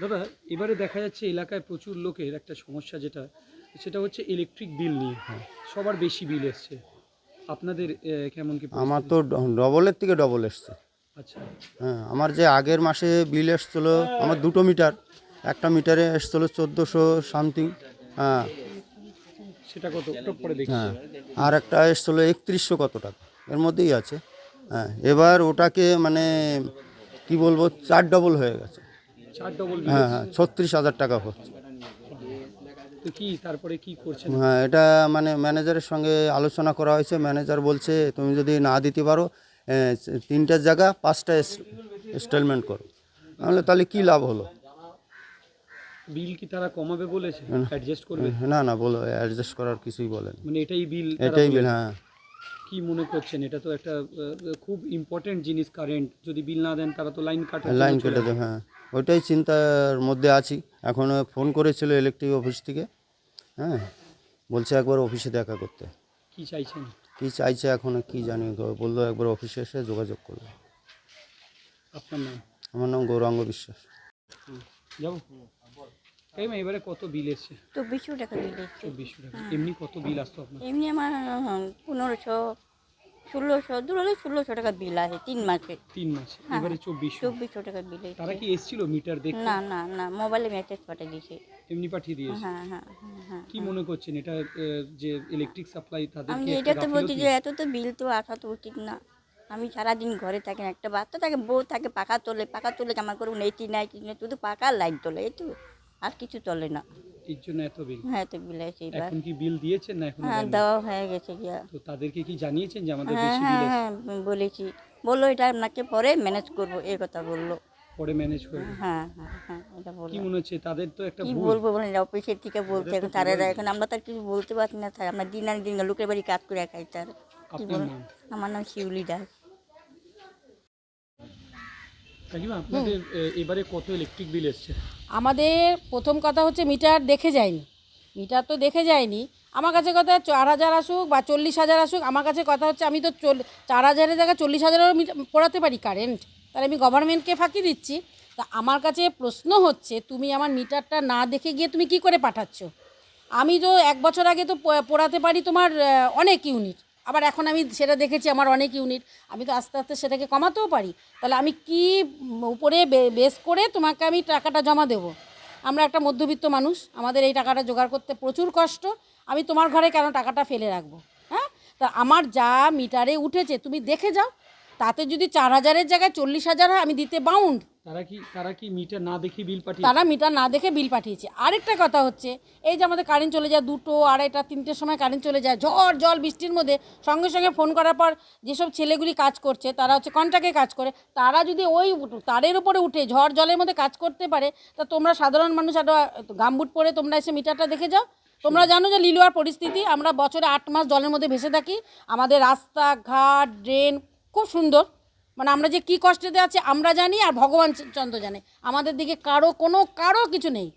দাদা এবারে দেখা যাচ্ছে এলাকায় প্রচুর লোকের একটা সমস্যা যেটা সেটা হচ্ছে ইলেকট্রিক বিল নিয়ে। সবার বেশি বিল এসছে। আপনাদের কেমন কি আমার তো ডবলের থেকে ডবল এসছে। আচ্ছা। হ্যাঁ আমার যে আগের মাসে বিল এসছিলো আমার দুটো মিটার একটা মিটারে এসছিলো চোদ্দোশো সামথিং হ্যাঁ। সেটা কত পরে দেখি হ্যাঁ আর একটা এসছিলো একত্রিশশো কত টাকা এর মধ্যেই আছে। হ্যাঁ এবার ওটাকে মানে কি বলব চার ডবল হয়ে গেছে। হ্যাঁ হ্যাঁ ছত্রিশ হাজার টাকা হচ্ছে তো কি তারপরে কি করছেন? হ্যাঁ এটা মানে ম্যানেজারের সঙ্গে আলোচনা করা হয়েছে। ম্যানেজার বলছে তুমি যদি না দিতে পারো তিনটার জায়গা পাঁচটা ইনস্টলমেন্ট করো। তাহলে তাহলে কী লাভ হলো? বিল কি তারা কমাবে বলেছে? অ্যাডজাস্ট করবে? না না বলো অ্যাডজাস্ট করার কিছুই বলেন মানে এটাই বিল এটাই বিল হ্যাঁ। কি মনে করছেন? এটা তো একটা খুব ইম্পর্টেন্ট জিনিস কারেন্ট যদি বিল না দেন তারা তো লাইন কাটা লাইন কেটে দেবে হ্যাঁ। ওইটাই চিন্তার মধ্যে আছি। এখন ফোন করেছিল ইলেকট্রিক অফিস থেকে। হ্যাঁ বলছে একবার অফিসে দেখা করতে। কি চাইছেন? কি চাইছে এখন কি জানি বলল একবার অফিসে এসে যোগাযোগ করবে। আপনার নাম? আমার নাম গৌরাঙ্গ বিশ্বাস। যাব? এবারে কত বিল এসছে? চব্বিশশো টাকা বিল এসছে। চব্বিশশো টাকা। এমনি কত বিল আসতো আপনার? এমনি আমার পনেরোশো ষোলোশো দূর হলে ষোলোশো টাকা বিল আছে তিন মাসে। তিন মাস এবারে চব্বিশশো। চব্বিশশো টাকা বিল তারা কি এসছিল মিটার দেখতে? না না না মোবাইলে মেসেজ পাঠিয়ে দিয়েছে। এমনি পাঠিয়ে দিয়েছে? হ্যাঁ হ্যাঁ হ্যাঁ হ্যাঁ। কি মনে করছেন এটা আহ, যে ইলেকট্রিক সাপ্লাই তাদের আমি কি এটা একটা তো বলছি গাফিলতি? যে এত তো বিল তো আসা তো উচিত না। আমি সারাদিন ঘরে থাকি না, একটা বাচ্চা থাকে বউ থাকে পাখা তোলে পাখা তোলে জামা করে নেতি নাই কিছু নেই শুধু পাখা লাইট তোলে এই তো আর কিছু চলে না। এর জন্য এত বিল হ্যাঁ তো বিল আছে এবার। এখন কি বিল দিয়েছেন না এখন হ্যাঁ দেওয়া হয়ে গেছে গিয়া। তো তাদেরকে কি জানিয়েছেন যে আমাদের হ্যাঁ বেশি বিল হ্যাঁ আছে? হ্যাঁ বলেছি। বলল এটা আপনাকে পরে ম্যানেজ করব এই কথা বলল। পরে ম্যানেজ করবে? হ্যাঁ হ্যাঁ হ্যাঁ এটা কি বলল মনে হচ্ছে তাদের তো একটা কি ভুল। বলব বলেন অফিসের থেকে বলছে এখন তারা এখন আমরা তো আর কিছু বলতে পারছি না স্যার আমরা দিন আনি দিন লোকের বাড়ি কাজ করে খাই তার কি আপনার বলেন নাম? আমার নাম শিউলি দাস কাকিমা আপনাদের এবারে কত ইলেকট্রিক বিল এসছে? আমাদের প্রথম কথা হচ্ছে মিটার দেখে যায়নি। মিটার তো দেখে যায়নি। আমার কাছে কথা চার হাজার আসুক বা চল্লিশ হাজার আসুক আমার কাছে কথা হচ্ছে আমি তো চল চার হাজারের জায়গায় চল্লিশ হাজারেরও পড়াতে পারি কারেন্ট তাহলে আমি গভর্নমেন্টকে ফাঁকি দিচ্ছি। তা আমার কাছে প্রশ্ন হচ্ছে তুমি আমার মিটারটা না দেখে গিয়ে তুমি কি করে পাঠাচ্ছ? আমি তো এক বছর আগে তো পোড়াতে পারি তোমার অনেক ইউনিট আবার এখন আমি সেটা দেখেছি আমার অনেক ইউনিট, আমি তো আস্তে আস্তে সেটাকে কমাতেও পারি। তাহলে আমি কি উপরে বেস করে তোমাকে আমি টাকাটা জমা দেবো? আমরা একটা মধ্যবিত্ত মানুষ, আমাদের এই টাকাটা জোগাড় করতে প্রচুর কষ্ট, আমি তোমার ঘরে কেন টাকাটা ফেলে রাখব? হ্যাঁ? তা আমার যা মিটারে উঠেছে, তুমি দেখে যাও। তাতে যদি চার হাজারের জায়গায় চল্লিশ হাজার হয়, আমি দিতে বাউন্ড তারা কি তারা কি মিটার না দেখে বিল পাঠিয়ে তারা মিটার না দেখে বিল পাঠিয়েছে। আরেকটা কথা হচ্ছে এই যে আমাদের কারেন্ট চলে যায় দুটো আড়াইটা তিনটের সময় কারেন্ট চলে যায় ঝড় জল বৃষ্টির মধ্যে সঙ্গে সঙ্গে ফোন করার পর যেসব ছেলেগুলি কাজ করছে তারা হচ্ছে কন্ট্রাক্টে কাজ করে। তারা যদি ওই তারের উপরে উঠে ঝড় জলের মধ্যে কাজ করতে পারে তা তোমরা সাধারণ মানুষ একটা গামবুট পরে তোমরা এসে মিটারটা দেখে যাও। তোমরা জানো যে লিলুয়ার পরিস্থিতি আমরা বছরে আট মাস জলের মধ্যে ভেসে থাকি। আমাদের রাস্তা ঘাট ড্রেন খুব সুন্দর। মানে আমরা যে কী কষ্টেতে আছি আমরা জানি আর ভগবান চন্দ্র জানে। আমাদের দিকে কারও কোনো কারও কিছু নেই।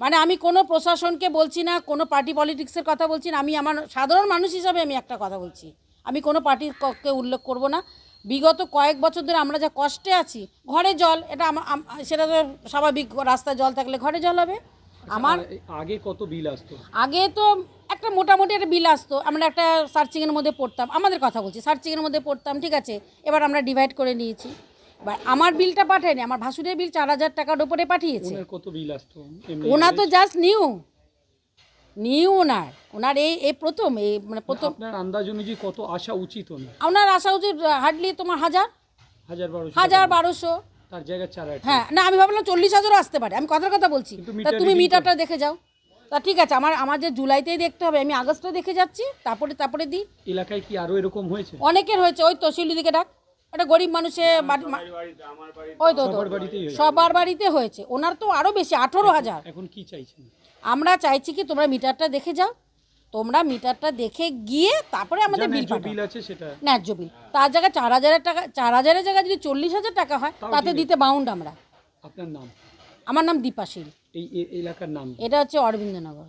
মানে আমি কোনো প্রশাসনকে বলছি না কোনো পার্টি পলিটিক্সের কথা বলছি না আমি আমার সাধারণ মানুষ হিসাবে আমি একটা কথা বলছি। আমি কোনো পার্টির কে উল্লেখ করব না। বিগত কয়েক বছর ধরে আমরা যা কষ্টে আছি ঘরে জল এটা সেটা তো স্বাভাবিক রাস্তায় জল থাকলে ঘরে জল হবে। আমার আগে কত বিল আসতো? আগে তো একটা মোটামুটি একটা বিল আসতো। আমরা একটা সার্চিংয়ের মধ্যে পড়তাম। আমাদের কথা বলছি সার্চিংয়ের মধ্যে পড়তাম ঠিক আছে? এবার আমরা ডিভাইড করে নিয়েছি। বা আমার বিলটা পাঠায়নি আমার ভাসুরের বিল চার হাজার টাকার উপরে পাঠিয়েছে। কত বিল আসতো? ওনার তো জাস্ট নিউ নিউ ওনার। ওনার এই এই প্রথম এই মানে প্রথম। আপনার আন্দাজ অনুযায়ী কত আসা উচিত ওনার? আসা উচিত হার্ডলি তোমার হাজার। হাজার বারোশো হাজার বারোশো। তার জায়গায় চার হাজার হ্যাঁ না আমি ভাবলাম চল্লিশ হাজারও আসতে পারে। আমি কথার কথা বলছি। তুমি মিটারটা দেখে যাও। তা ঠিক আছে আমার আমাদের জুলাইতেই দেখতে হবে আমি আগস্টে দেখে যাচ্ছি তারপরে তারপরে দিই। এলাকায় কি আরও এরকম হয়েছে? অনেকের হয়েছে ওই তো শিউলি দিকে ডাক। একটা গরিব মানুষের ওই তো। সবার বাড়িতে হয়েছে। ওনার তো আরও বেশি আঠেরো হাজার। এখন কি চাইছেন? আমরা চাইছি কি তোমরা মিটারটা দেখে যাও। তোমরা মিটারটা দেখে গিয়ে তারপরে আমাদের বিল বিল আছে সেটা। ন্যায্য বিল। তার জায়গায় চার হাজারের টাকা চার হাজারের জায়গায় যদি চল্লিশ হাজার টাকা হয় তাতে দিতে বাউন্ড আমরা। আপনার নাম? আমার নাম দীপাশীল এই এ- এলাকার নাম এটা হচ্ছে অরবিন্দনগর।